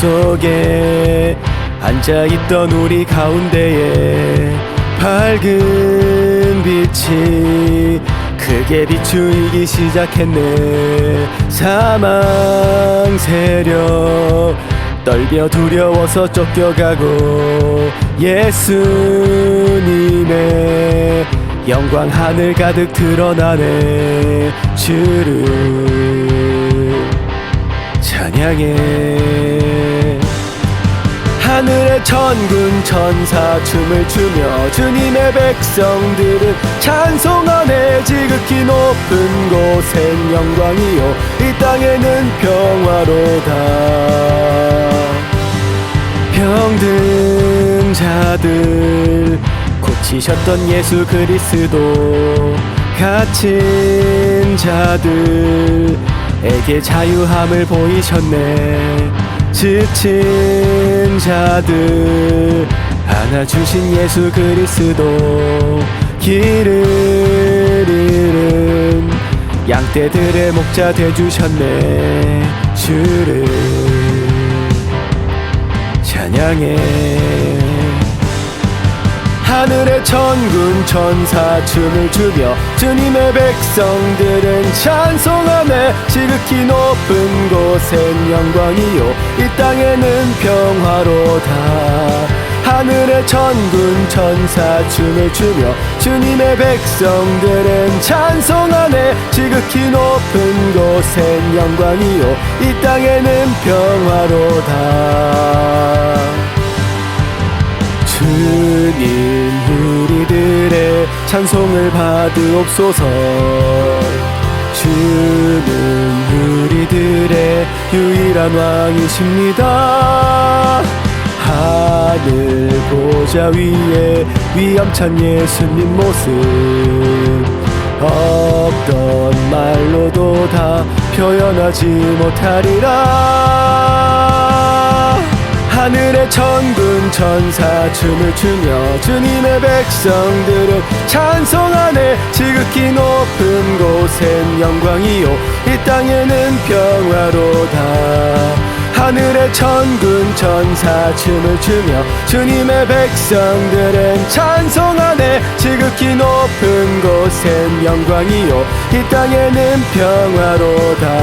속에 앉아있던 우리 가운데에 밝은 빛이 크게 비추이기 시작했네. 사망 세력 떨며 두려워서 쫓겨가고 예수님의 영광 하늘 가득 드러나네. 주를 찬양해 하늘의 천군 천사 춤을 추며 주님의 백성들은 찬송하네 지극히 높은 곳엔 영광이요. 이 땅에는 평화로다. 병든 자들 고치셨던 예수 그리스도. 갇힌 자들에게 자유함을 보이셨네 지친 자들 안아주신 예수 그리스도 길을 잃은 양떼들의 목자 되주셨네 주를 찬양해 하늘의 천군 천사 춤을 추며 주님의 백성들은 찬송하네 지극히 높은 곳엔 영광이요. 이 땅에는 평화로다. 하늘의 천군 천사 춤을 추며 주님의 백성들은 찬송하네 지극히 높은 곳엔 영광이요. 이 땅에는 평화로다 찬송을 받으옵소서. 주는 우리들의 유일한 왕이십니다. 하늘 보좌 위에 위엄찬 예수님 모습. 없던 말로도 다 표현하지 못하리라 하늘의 천군 천사 춤을 추며 주님의 백성들은 찬송하네 지극히 높은 곳엔 영광이요. 이 땅에는 평화로다. 하늘의 천군 천사 춤을 추며 주님의 백성들은 찬송하네 지극히 높은 곳엔 영광이요. 이 땅에는 평화로다